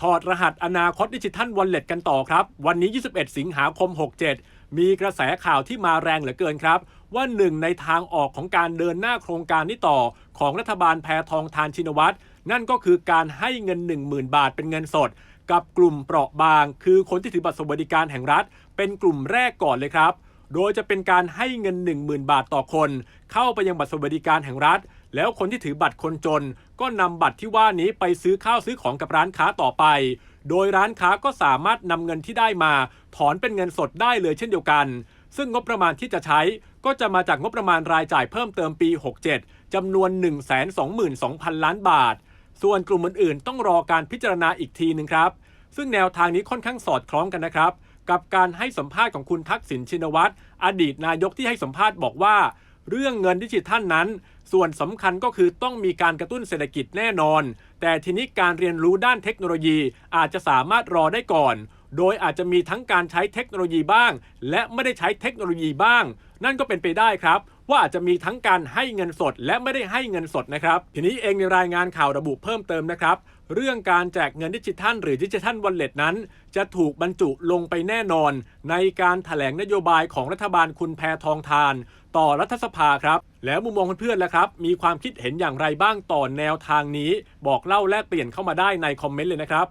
ถอดรหัสอนาคตดิจิทัลวอลเล็ตกันต่อครับ วันนี้ 21 สิงหาคม 67 มีกระแสข่าวที่มาแรงเหลือเกินครับ ว่าหนึ่งในทางออกของการเดินหน้าโครงการนี้ต่อ ของรัฐบาลแพทองทานชินวัตรนั่นก็คือการให้เงิน 10,000 บาทเป็นเงินสด กับกลุ่มเปราะบาง คือคนที่ถือบัตรสวัสดิการแห่งรัฐ เป็นกลุ่มแรกก่อนเลยครับ โดยจะเป็นการให้เงิน 10,000 บาทต่อคน เข้าไปยังบัตรสวัสดิการแห่งรัฐ แล้วคนที่ถือบัตรคนจน ก็นำบัตรที่ว่านี้ไปซื้อข้าวซื้อของกับร้านค้าต่อไป โดยร้านค้าก็สามารถนำเงินที่ได้มา ถอนเป็นเงินสดได้เลยเช่นเดียวกัน ซึ่งงบประมาณที่จะใช้ก็จะมาจากงบประมาณรายจ่ายเพิ่มเติมปี 67 จำนวน 122,000 ล้านบาท ส่วนกลุ่มอื่นๆ ต้องรอการพิจารณาอีกทีหนึ่งครับ ซึ่งแนวทางนี้ค่อนข้างสอดคล้องกันนะครับ กับการให้สัมภาษณ์ของคุณทักษิณชินวัตรอดีตนายกที่ให้สัมภาษณ์บอกว่า เรื่องเงินดิจิทัลนั้น ส่วนสำคัญก็คือต้องมีการกระตุ้นเศรษฐกิจแน่นอน แต่ทีนี้การเรียนรู้ด้านเทคโนโลยีอาจจะสามารถรอได้ก่อน โดยอาจจะมีทั้งการใช้เทคโนโลยีบ้าง และไม่ได้ใช้เทคโนโลยีบ้าง นั่นก็เป็นไปได้ครับ ว่าอาจจะมีทั้งการให้เงินสดและไม่ได้ให้เงินสดนะครับ ทีนี้เองในรายงานข่าวระบุเพิ่มเติมนะครับเรื่องการแจกเงินดิจิทัลหรือดิจิทัลวอลเล็ตนั้น จะถูกบรรจุลงไปแน่นอน ในการถแถลงนโยบายของรัฐบาลคุณแพทองทาน ต่อรัฐสภาครับ แล้วมุมมองเพื่อนๆล่ะครับ มีความคิดเห็นอย่างไรบ้างต่อแนวทางนี้ บอกเล่าแลกเปลี่ยนเข้ามาได้ในคอมเมนต์เลยนะครับ